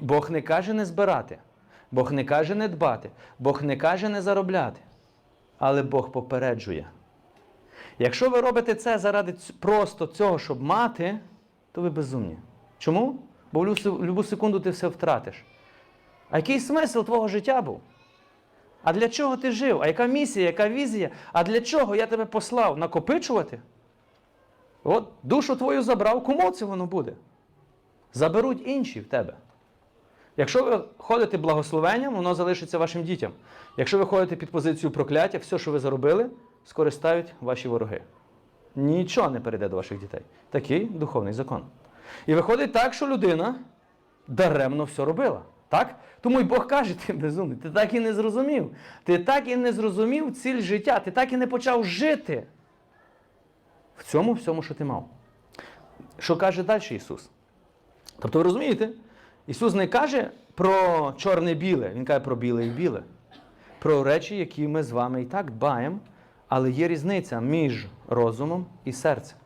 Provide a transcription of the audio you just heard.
Бог не каже не збирати, Бог не каже не дбати, Бог не каже не заробляти. Але Бог попереджує. Якщо ви робите це заради просто цього, щоб мати, то ви безумні. Чому? Бо в любу секунду ти все втратиш. А який смисл твого життя був? А для чого ти жив? А яка місія, яка візія? А для чого я тебе послав? Накопичувати? От душу твою забрав, кому це воно буде? Заберуть інші в тебе. Якщо ви ходите благословенням, воно залишиться вашим дітям. Якщо ви ходите під позицію прокляття, все, що ви заробили, скористають ваші вороги. Нічого не перейде до ваших дітей. Такий духовний закон. І виходить так, що людина даремно все робила. Так? Тому й Бог каже, ти безумний, ти так і не зрозумів. Ти так і не зрозумів ціль життя, ти так і не почав жити в цьому всьому, що ти мав. Що каже далі Ісус? Тобто, ви розумієте, Ісус не каже про чорне-біле, Він каже про біле і біле. Про речі, які ми з вами і так дбаємо, але є різниця між розумом і серцем.